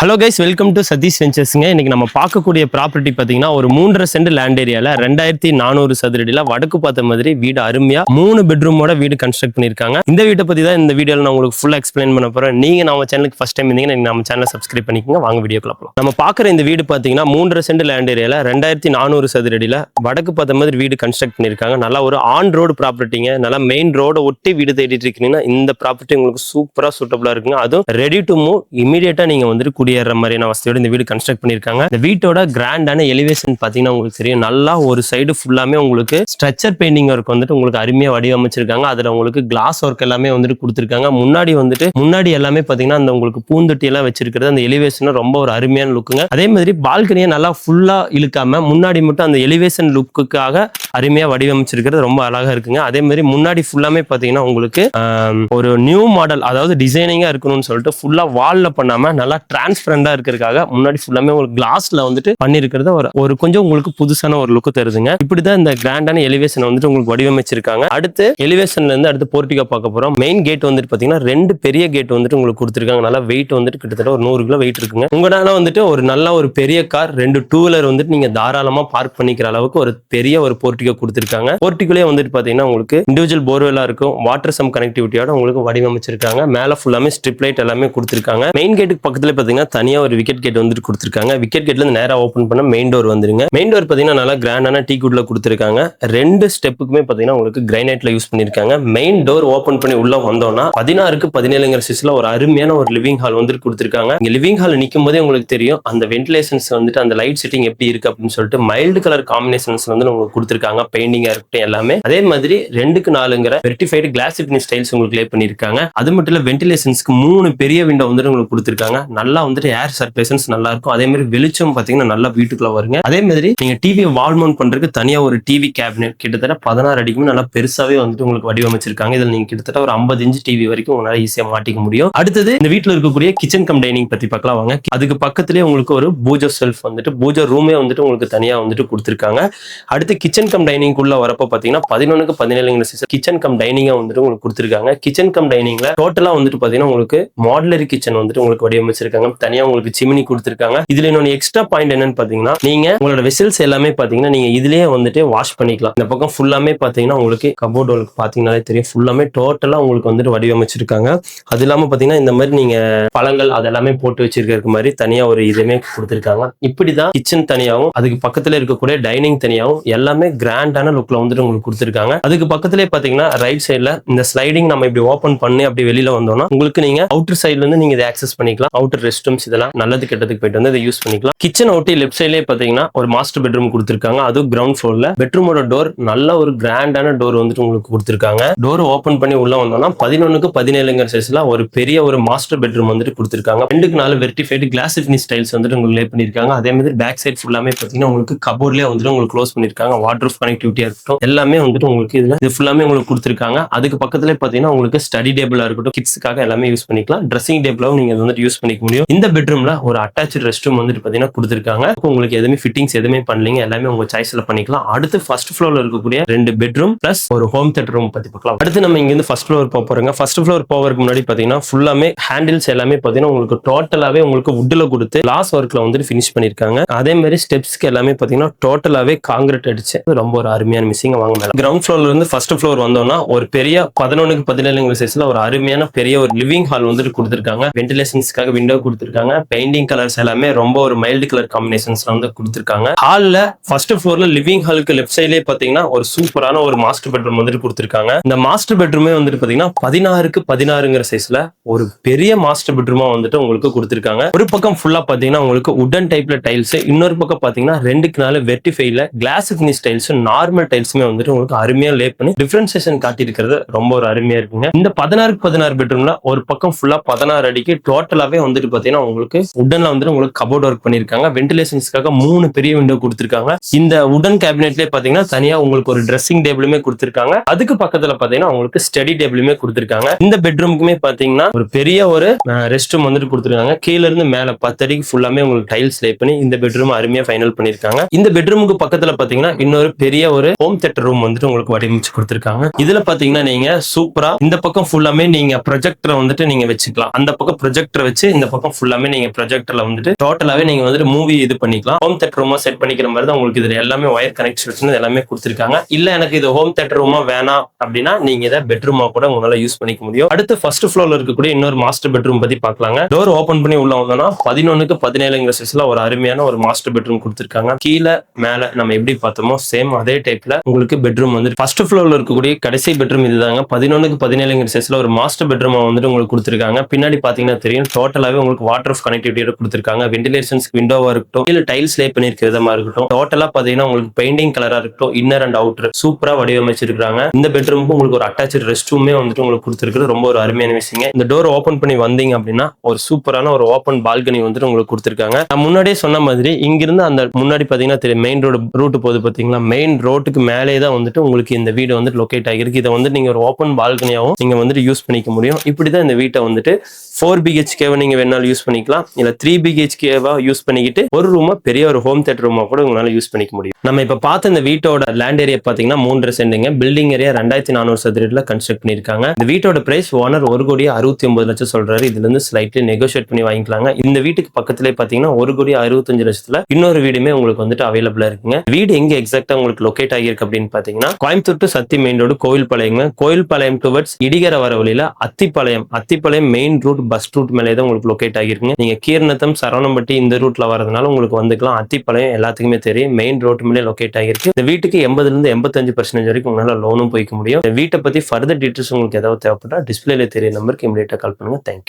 Hello guys welcome to Sathish வெஞ்சர்ஸுங்க இன்னைக்கு நம்ம பார்க்கக்கூடிய ப்ராப்பர்ட்டி பார்த்தீங்கன்னா ஒரு மூன்றரை சென்ட் லேண்ட் ஏரியாவில் ரெண்டாயிரத்தி நானூறு சதுரடியில் வடக்கு பார்த்த மாதிரி வீடு அருமையாக மூணு பெட்ரூமோட வீடு கன்ஸ்ட்ரக்ட் பண்ணியிருக்காங்க. இந்த வீட்டை பற்றி தான் இந்த வீடியோவில் நான் உங்களுக்கு ஃபுல்லாக எக்ஸ்பிளைன் பண்ண போகிறேன் நீங்கள் நம்ம சேனலுக்கு ஃபஸ்ட் டைம் இருந்தீங்கன்னா நீங்க நம்ம சேனலை சப்ஸ்கிரைப் பண்ணிக்கோங்க. வாங்க வீடியோக்குள்ள போகலாம் நம்ம பார்க்குற இந்த வீடு பார்த்தீங்கன்னா மூன்றரை சென்ட் லேண்ட் ஏரியாவில் ரெண்டாயிரத்தி நானூறு சதுரடியில் வடக்கு பார்த்த மாதிரி வீடு கன்ஸ்ட்ரக்ட் பண்ணியிருக்காங்க. நல்லா ஒரு ஆன் ரோடு ப்ராப்பர்ட்டிங்க நல்லா மெயின் ரோட ஒட்டி வீடு தேடிட்டு இருக்கீங்கன்னா இந்த ப்ராப்பர்ட்டி உங்களுக்கு சூப்பராக சூட்டபுளாக இருக்குங்க. அதுவும் ரெடி டு மூவ் இமீடியட்டாக நீங்கள் வந்துட்டு குடியேற மாதிரியான வசதியோட இந்த வீடு கன்ஸ்ட்ரக்ட் பண்ணிருக்காங்க இந்த வீட்டோட கிராண்டான எலிவேஷன் பாத்தீங்கன்னா உங்களுக்கு தெரியும். நல்லா ஒரு சைடு ஃபுல்லாமே உங்களுக்கு ஸ்ட்ரக்சர் பெயிண்டிங் ஒர்க் வந்துட்டு உங்களுக்கு அருமையா வடிவமைச்சிருக்காங்க. அதுல உங்களுக்கு கிளாஸ் ஒர்க் எல்லாமே வந்துட்டு கொடுத்துருக்காங்க. முன்னாடி வந்துட்டு முன்னாடி எல்லாமே பாத்தீங்கன்னா அந்த உங்களுக்கு பூந்தொட்டி எல்லாம் வச்சிருக்கிறது அந்த எலிவேஷன் ரொம்ப ஒரு அருமையான லுக்குங்க அதே மாதிரி பால்கனியை நல்லா ஃபுல்லா இழுக்காம முன்னாடி மட்டும் அந்த எலிவேஷன் லுக்குக்காக அருமையா வடிவமைச்சிருக்கிறது ரொம்ப அழகா இருக்குங்க. அதே மாதிரி முன்னாடி ஃபுல்லாமே பாத்தீங்கன்னா உங்களுக்கு ஒரு நியூ மாடல் அதாவது டிசைனிங்கா இருக்கணும்னு சொல்லிட்டு ஃபுல்லா வால்ல பண்ணாம நல்லா ஃப்ரெண்டா இருக்கிறதுக்காக முன்னாடி ஃபுல்லாமே உங்களுக்கு கிளாஸ்ல வந்துட்டு பண்ணிருக்கிறது ஒரு ஒரு கொஞ்சம் உங்களுக்கு புதுசான ஒரு லுக்கு தருதுங்க. இப்படிதான் இந்த கிராண்டான எலிவேஷன் வந்துட்டு உங்களுக்கு வடிவமைச்சிருக்காங்க. அடுத்து எலிவேஷன்ல இருந்து அடுத்து போர்ட்டிகா பார்க்க போறோம். மெயின் கேட் வந்துட்டு பாத்தீங்கன்னா ரெண்டு பெரிய கேட் வந்துட்டு உங்களுக்கு கொடுத்துருக்காங்க. நல்லா வெயிட் வந்துட்டு கிட்டத்தட்ட ஒரு நூறு கிலோ வெயிட் இருக்குங்க. உங்களால வந்துட்டு ஒரு நல்ல ஒரு பெரிய கார் ரெண்டு டூ வீலர் வந்துட்டு நீங்க தாராளமா பார்க் பண்ணிக்கிற அளவுக்கு ஒரு பெரிய ஒரு போர்ட்டிகோ கொடுத்துருக்காங்க. போர்ட்டிகோலே வந்துட்டு பாத்தீங்கன்னா உங்களுக்கு இண்டிவிஜுவல் போர்வெல்லா இருக்கும். வாட்டர் சம் கனெக்டிவிட்டியோட உங்களுக்கு வடிவமைச்சிருக்காங்க. மேல ஃபுல்லாமே ஸ்ட்ரிப் லைட் எல்லாமே கொடுத்துருக்காங்க. மெயின் கேட்டுக்கு பக்கத்துல பாத்தீங்கன்னா தனியா ஒரு விக்கெட் கேட் வந்துட்டு கொடுத்துருக்காங்க. விக்கெட் கேட்ல இருந்து ஓப்பன் பண்ண மெயின் டோர் வந்துருங்க. மெயின் டோர் பாத்தீங்கன்னா நல்லா கிராண்டான டீ குட்ல கொடுத்துருக்காங்க. ரெண்டு ஸ்டெப்புக்குமே பார்த்தீங்கன்னா உங்களுக்கு கிரைனைட்ல யூஸ் பண்ணிருக்காங்க. மெயின் டோர் ஓப்பன் பண்ணி உள்ள வந்தோம்னா பதினாறுக்கு பதினேழுங்கிற சிஸ்ல ஒரு அருமையான ஒரு லிவிங் ஹால் வந்துட்டு கொடுத்துருக்காங்க. இங்க லிவிங் ஹால் நிற்கும் போதே உங்களுக்கு தெரியும். அந்த வென்டிலேஷன்ஸ் வந்துட்டு அந்த லைட் செட்டிங் எப்படி இருக்கு அப்படின்னு சொல்லிட்டு மைல்டு கலர் காம்பினேஷன்ஸ் வந்து உங்களுக்கு கொடுத்துருக்காங்க. பெயிண்டிங்கா இருக்கட்டும் எல்லாமே. அதே மாதிரி ரெண்டுக்கு நாலுங்கிற வெர்டிஃபைடு கிளாஸ் ஃபிட்னஸ் ஸ்டைல்ஸ் உங்களுக்கு லே பண்ணியிருக்காங்க அது மட்டும் இல்ல வென்டிலேஷன்ஸ்க்கு மூணு பெரிய விண்டோ வந்துட்டு உங்களுக்கு கொடுத்துருக்காங்க. நல்லா வந்துட்டு ஏர் சர்க்குலேஷன்ஸ் நல்லா இருக்கும் அதே மாதிரி வெளிச்சம் பாத்தீங்கன்னா நல்லா வீட்டுக்குள்ள வருங்க. அதே மாதிரி நீங்க டிவி வால் மவுண்ட் பண்றதுக்கு தனியா ஒரு டிவி கேபினெட் கிட்டத்தட்ட பதினாறு அடிக்குமே நல்லா பெருசாவே வந்துட்டு உங்களுக்கு வடிவமைச்சிருக்காங்க. இதுல நீங்க கிட்டத்தட்ட ஒரு ஐம்பது இன்ச்சு டிவி வரைக்கும் உங்களால ஈஸியா மாட்டிக்க முடியும். அடுத்தது இந்த வீட்டில் இருக்கக்கூடிய கிச்சன் கம் டைனிங் பத்தி பார்க்கலாம் வாங்க. அதுக்கு பக்கத்துலயே உங்களுக்கு ஒரு பூஜை செல்ஃப் வந்துட்டு பூஜை ரூமே வந்துட்டு உங்களுக்கு தனியா வந்துட்டு கொடுத்துருக்காங்க. அடுத்து கிச்சன் கம் டைனிங் உள்ள வரப்ப பாத்தீங்கன்னா பதினொன்றுக்கு பதினேழுங்கிற சீசன் கிச்சன் கம் டைனிங்கா வந்துட்டு உங்களுக்கு கொடுத்துருக்காங்க. கிச்சன் கம் டைனிங்ல டோட்டலா வந்துட்டு பாத்தீங்கன்னா உங்களுக்கு மாடலரி கிச்சன் வந்துட்டு உங்களுக்கு வடிவமைச்சிருக்காங்க. தனியா உங்களுக்கு சிமினி கொடுத்துருக்காங்க. இதுல இன்னொன்று எக்ஸ்ட்ரா பாயிண்ட் என்னன்னு பாத்தீங்கன்னா நீங்க உங்களோட வெசல்ஸ் எல்லாமே பாத்தீங்கன்னா நீங்க இதுலயே வந்துட்டு வாஷ் பண்ணிக்கலாம். இந்த பக்கம் ஃபுல்லாமே பாத்தீங்கன்னா உங்களுக்கு கபோர்டு உங்களுக்கு பாத்தீங்கன்னாலே தெரியும். ஃபுல்லாமே டோட்டலா உங்களுக்கு வந்துட்டு வடிவமைச்சிருக்காங்க. அது இல்லாம பாத்தீங்கன்னா இந்த மாதிரி நீங்க பழங்கள் அதெல்லாமே போட்டு வச்சிருக்க மாதிரி தனியா ஒரு இதுவுமே கொடுத்துருக்காங்க. இப்படிதான் கிச்சன் தனியாகவும் அதுக்கு பக்கத்துல இருக்கக்கூடிய டைனிங் தனியாகவும் எல்லாமே கிராண்டான லுக்ல வந்துட்டு உங்களுக்கு கொடுத்துருக்காங்க. அதுக்கு பக்கத்துலேயே பாத்தீங்கன்னா ரைட் சைடில் இந்த ஸ்லைடிங் நம்ம இப்படி ஓப்பன் பண்ணி அப்படி வெளியில வந்தோம்னா உங்களுக்கு நீங்க அவுட்டர் சைடுல இருந்து நீங்க இதை ஆக்சஸ் பண்ணிக்கலாம். அவுட்டர் ரெஸ்ட் ரூம்ஸ் இதெல்லாம் நல்லது கெட்டதுக்கு போயிட்டு வந்து இதை யூஸ் பண்ணிக்கலாம். கிச்சன் ஒட்டி லெஃப்ட் சைட்லயே பாத்தீங்கன்னா ஒரு மாஸ்டர் பெட்ரூம் கொடுத்துருக்காங்க. அதுவும் கிரவுண்ட் ஃப்ளோர்ல பெட்ரூமோட டோர் நல்ல ஒரு கிராண்டான டோர் வந்துட்டு உங்களுக்கு கொடுத்துருக்காங்க. டோர் ஓபன் பண்ணி உள்ள வந்தோம்னா பதினொன்னுக்கு பதினேழுங்கிற சைஸ்ல ஒரு பெரிய ஒரு மாஸ்டர் பெட்ரூம் வந்துட்டு கொடுத்துருக்காங்க. ரெண்டுக்கு நாலு வெர்டிஃபைடு கிளாஸ் ஃபினிஷ் ஸ்டைல்ஸ் வந்துட்டு உங்களுக்கு லே பண்ணிருக்காங்க அதே மாதிரி பேக் சைடு ஃபுல்லாமே பாத்தீங்கன்னா உங்களுக்கு கபோர்ட்லயே வந்துட்டு உங்களுக்கு க்ளோஸ் பண்ணிருக்காங்க வாட்டர் ப்ரூஃப் கனெக்டிவிட்டியா இருக்கட்டும். எல்லாமே வந்துட்டு உங்களுக்கு இதுல இது ஃபுல்லாமே உங்களுக்கு கொடுத்துருக்காங்க. அதுக்கு பக்கத்துல பாத்தீங்கன்னா உங்களுக்கு ஸ்டடி டேபிளா இருக்கட்டும். கிட்ஸுக்காக எல்லாமே யூஸ் பண்ணிக்கலாம். ட்ரெஸ்ஸிங் டேபிளாவும் நீங்க வந்துட்டு யூஸ் பண்ணிக்க முடியும். இந்த பெட்ரூம்ல ஒரு அட்டாச் ரெஸ்ட் ரூம் வந்துட்டு பாத்தீங்கன்னா கொடுத்துருக்காங்க. உங்களுக்கு எதுவுமே ஃபிட்டிங்ஸ் எதுவுமே பண்ணலீங்க. எல்லாமே உங்க சாய்ஸ்ல பண்ணிக்கலாம். அடுத்து ஃபர்ஸ்ட் ஃப்ளோர்ல இருக்கக்கூடிய ரெண்டு பெட்ரூம் பிளஸ் ஒரு ஹோம் தேட்டர் ரூம் பத்தி பார்க்கலாம். அடுத்து நம்ம இங்க இருந்து ஃபர்ஸ்ட் ஃப்ளோர் போக போறோங்க. ஃபர்ஸ்ட் ஃப்ளோர் போவதுக்கு முன்னாடி பாத்தீங்கன்னா ஃபுல்லாமே ஹேண்டில்ஸ் எல்லாமே பாத்தீங்கன்னா உங்களுக்கு டோட்டலாவே உங்களுக்கு வுட்ல கொடுத்து கிளாஸ் ஒர்க்ல வந்துட்டு ஃபினிஷ் பண்ணிருக்காங்க. அதே மாதிரி ஸ்டெப்ஸ்க்கு எல்லாமே பாத்தீங்கன்னா டோட்டலாவே காங்கிரீட் அடிச்சு. ரொம்ப ஒரு அருமையான மிஸ்ஸிங் வாங்க மேல. கிரவுண்ட் ஃப்ளோர்ல இருந்து ஃபர்ஸ்ட் ஃப்ளோர் வந்தோம்னா ஒரு பெரிய பதினொன்னுக்கு பதினேழுங்கிற சைஸ்ல ஒரு அருமையான பெரிய ஒரு லிவிங் ஹால் வந்துட்டு கொடுத்துருக்காங்க. வென்டிலேஷன்ஸ்க்காக விண்டோ கொடுத்துருக்காங்க. பெயிண்டிங் கலர்ஸ் எல்லாமே ரொம்ப ஒரு மைல்டு கலர் காம்பினேஷன்ஸ்ல வந்து கொடுத்துருக்காங்க. ஹாலில் ஃபர்ஸ்ட் ஃப்ளோர்ல லிவிங் ஹாலுக்கு லெஃப்ட் சைட்லேயே பாத்தீங்கன்னா ஒரு சூப்பரான ஒரு மாஸ்டர் பெட்ரூம் வந்துட்டு கொடுத்துருக்காங்க. இந்த மாஸ்டர் பெட்ரூமே வந்துட்டு பாத்தீங்கன்னா பதினாறுக்கு பதினாறுங்கிற சைஸ்ல ஒரு பெரிய மாஸ்டர் பெட்ரூமா வந்துட்டு உங்களுக்கு கொடுத்துருக்காங்க. ஒரு பக்கம் ஃபுல்லா பாத்தீங்கன்னா உங்களுக்கு உடன் டைப்ல டைல்ஸ் இன்னொரு பக்கம் பாத்தீங்கன்னா ரெண்டுக்கு நாலு வெர்டிஃபைல கிளாஸ் ஃபினிஷ் டைல்ஸ் நார்மல் டைல்ஸுமே வந்துட்டு உங்களுக்கு அருமையா லே பண்ணி டிஃபரன்சியேஷன் காட்டியிருக்கிறது ரொம்ப ஒரு அருமையா இருக்குங்க. இந்த பதினாறுக்கு பதினாறு பெட்ரூம்ல ஒரு பக்கம் ஃபுல்லா பதினாறு அடிக்கு டோட்டலாவே வந்துட்டு பாத்தீங்கன்னா உங்களுக்கு உடன்ல வந்துட்டு உங்களுக்கு கபோர்ட் ஒர்க் பண்ணிருக்காங்க. வென்டிலேஷன்ஸ்க்காக மூணு பெரிய விண்டோ கொடுத்துருக்காங்க. இந்த உடன் கேபினெட்லயே பாத்தீங்கன்னா தனியா உங்களுக்கு ஒரு ட்ரெஸ்ஸிங் டேபிளுமே கொடுத்துருக்காங்க. அதுக்கு பக்கத்துல பாத்தீங்கன்னா உங்களுக்கு ஸ்டடி டேபிளுமே கொடுத்துருக்காங்க. இந்த பெட்ரூமுக்குமே பாத்தீங்கன்னா ஒரு பெரிய ஒரு ரெஸ்ட் ரூம் வந்துட்டு கொடுத்துருக்காங்க. கீழ இருந்து மேல பத்து அடிக்கு ஃபுல்லாமே உங்களுக்கு டைல்ஸ் லே பண்ணி இந்த பெட்ரூம் அருமையா ஃபைனல் பண்ணிருக்காங்க. இந்த பெட்ரூமுக்கு பக்கத்துல பாத்தீங்கன்னா இன்னொரு பெரிய ஒரு ஹோம் தேட்டர் ரூம் வந்துட்டு உங்களுக்கு வடிவமைச்சு கொடுத்துருக்காங்க. இதுல பாத்தீங்கன்னா நீங்க சூப்பரா இந்த பக்கம் ஃபுல்லாமே நீங்க ப்ரொஜெக்டரை வந்துட்டு நீங்க வச்சுக்கலாம். அந்த பக்கம் ப்ரொஜெக்டர் வச்சு இந்த பக்கம் ஃபுல்லாமே நீங்க ப்ரொஜெக்டர்ல வந்துட்டு டோட்டலாவே நீங்க வந்துட்டு மூவி இது பண்ணிக்கலாம். ஹோம் தேட்டர் ரூமா செட் பண்ணிக்கிற மாதிரி தான் உங்களுக்கு இதுல எல்லாமே ஒயர் கனெக்ஷன் எல்லாமே கொடுத்துருக்காங்க. இல்ல எனக்கு இது ஹோம் தேட்டர் ரூமா வேணாம் அப்படின்னா நீங்க இதை பெட்ரூமா கூட உங்களால யூஸ் பண்ணிக்க முடியும். அடுத்து ஃபர்ஸ்ட் ஃப்ளோர்ல இருக்கக்கூடிய இன்னொரு மாஸ்டர் பெட்ரூம் பத்தி பார்க்கலாங்க. டோர் ஓபன் பண்ணி உள்ள வந்தோம்னா பதினொன்னுக்கு பதினேழுங்கிற சைஸ்ல ஒரு அருமையான ஒரு மாஸ்டர் பெட்ரூம் கொடுத்துருக்காங்க. கீழே மேல நம்ம எப்படி பார்த்தோமோ சேம் அதே டைப்ல உங்களுக்கு பெட்ரூம் வந்து ஃபர்ஸ்ட் ஃப்ளோர்ல இருக்கக்கூடிய கடைசி பெட்ரூம் இதுதாங்க. பதினொன்னுக்கு பதினேழுங்கிற சைஸ்ல ஒரு மாஸ்டர் பெட்ரூம் வந்துட்டு உங்களுக்கு கொடுத்துருக்காங்க. பின்னாடி பாத்தீங்கன்னா தெரியும் டோட்டலாவே உங்களுக்கு வாட்டர் ஆஃப் கனெக்டிவிட்டியோட கொடுத்துருக்காங்க. வென்டிலேஷன்ஸ் விண்டோவா இருக்கட்டும் இல்ல டைல்ஸ் லே பண்ணிருக்க விதமா இருக்கட்டும். டோட்டலா பாத்தீங்கன்னா உங்களுக்கு பெயிண்டிங் கலரா இருக்கட்டும் இன்னர் அண்ட் அவுட்டர் சூப்பரா வடிவமைச்சிருக்காங்க இந்த பெட்ரூமுக்கு உங்களுக்கு ஒரு அட்டாச் ரெஸ்ட் ரூமே வந்துட்டு உங்களுக்கு கொடுத்துருக்குது ரொம்ப ஒரு அருமையான விஷயங்க. இந்த டோர் ஓபன் பண்ணி வந்தீங்க அப்படின்னா ஒரு சூப்பரான ஒரு ஓப்பன் பால்கனி வந்துட்டு உங்களுக்கு கொடுத்துருக்காங்க. நான் முன்னாடியே சொன்ன மாதிரி இங்கிருந்து அந்த முன்னாடி பாத்தீங்கன்னா தெரியும் மெயின் ரோடு ரூட் போகுது பாத்தீங்களா மெயின் ரோட்டுக்கு மேலே தான் வந்துட்டு உங்களுக்கு இந்த வீடு வந்துட்டு லொகேட் ஆகிருக்கு இதை வந்து நீங்க ஒரு ஓப்பன் பால்கனியாவும் நீங்க வந்துட்டு யூஸ் பண்ணிக்க முடியும். இப்படிதான் இந்த வீட்டை வந்துட்டு ஃபோர் பிஹெச்கேவை நீங்க வேணாலும் யூஸ் பண்ணிக்கலாம். இல்ல த்ரீ பிஹெச்கேவா யூஸ் பண்ணிக்கிட்டு ஒரு ரூமா பெரிய ஒரு ஹோம் தேட்டர் ரூமா கூட உங்களால யூஸ் பண்ணிக்க முடியும். நம்ம இப்ப பார்த்த இந்த வீட்டோட லேண்ட் ஏரியா பாத்தீங்கன்னா மூன்றரை சென்டுங்க பில்டிங் ஏரியா ரெண்டாயிரத்தி நானூறு சதுரத்துல கன்ஸ்ட்ரக்ட் பண்ணிருக்காங்க இந்த வீட்டோட பிரைஸ் ஓனர் ஒரு கோடி அறுபத்தி ஒன்பது லட்சம் சொல்றாரு. இதுல இருந்து ஸ்லைட்லி நெகோஷியேட் பண்ணி வாங்கிக்கலாங்க. இந்த வீட்டுக்கு பக்கத்துல பாத்தீங்கன்னா ஒரு கோடி அறுபத்தஞ்சு லட்சத்துல இன்னொரு வீடுமே உங்களுக்கு வந்துட்டு அவைலபிளா இருக்குங்க. வீடு எங்க எக்ஸாக்டா உங்களுக்கு லொகேட் ஆகியிருக்கு அப்படின்னு பாத்தீங்கன்னா Coimbatore to Sathy main road கோயில்பாளையங்க Koilpalayam towards இடிகர வர வழியில Athipalayam. Athipalayam main route bus route மேலே தான் உங்களுக்கு லொகேட் ஆகிருக்குங்க நீங்க கீர்ணத்தம் சரவணம்பட்டி இந்த ரூட்ல வரதுனால உங்களுக்கு வந்துக்கலாம். அத்திப்பாளையம் எல்லாத்துக்குமே தெரியும். மெயின் ரோட் மேலே லொகேட் ஆகிருக்கு இந்த வீட்டுக்கு எண்பதுல இருந்து எண்பத்தஞ்சு பர்சன்டேஜ் வரைக்கும் உங்களால லோனும் போய்க்க முடியும். இந்த வீட்டை பத்தி ஃபர்தர் டீட்டெயில்ஸ் உங்களுக்கு ஏதாவது தேவைப்பட்டா டிஸ்பிளேல தெரிய நம்பருக்கு இமீடியட்டா கால் பண்ணுங்க. தேங்க்யூ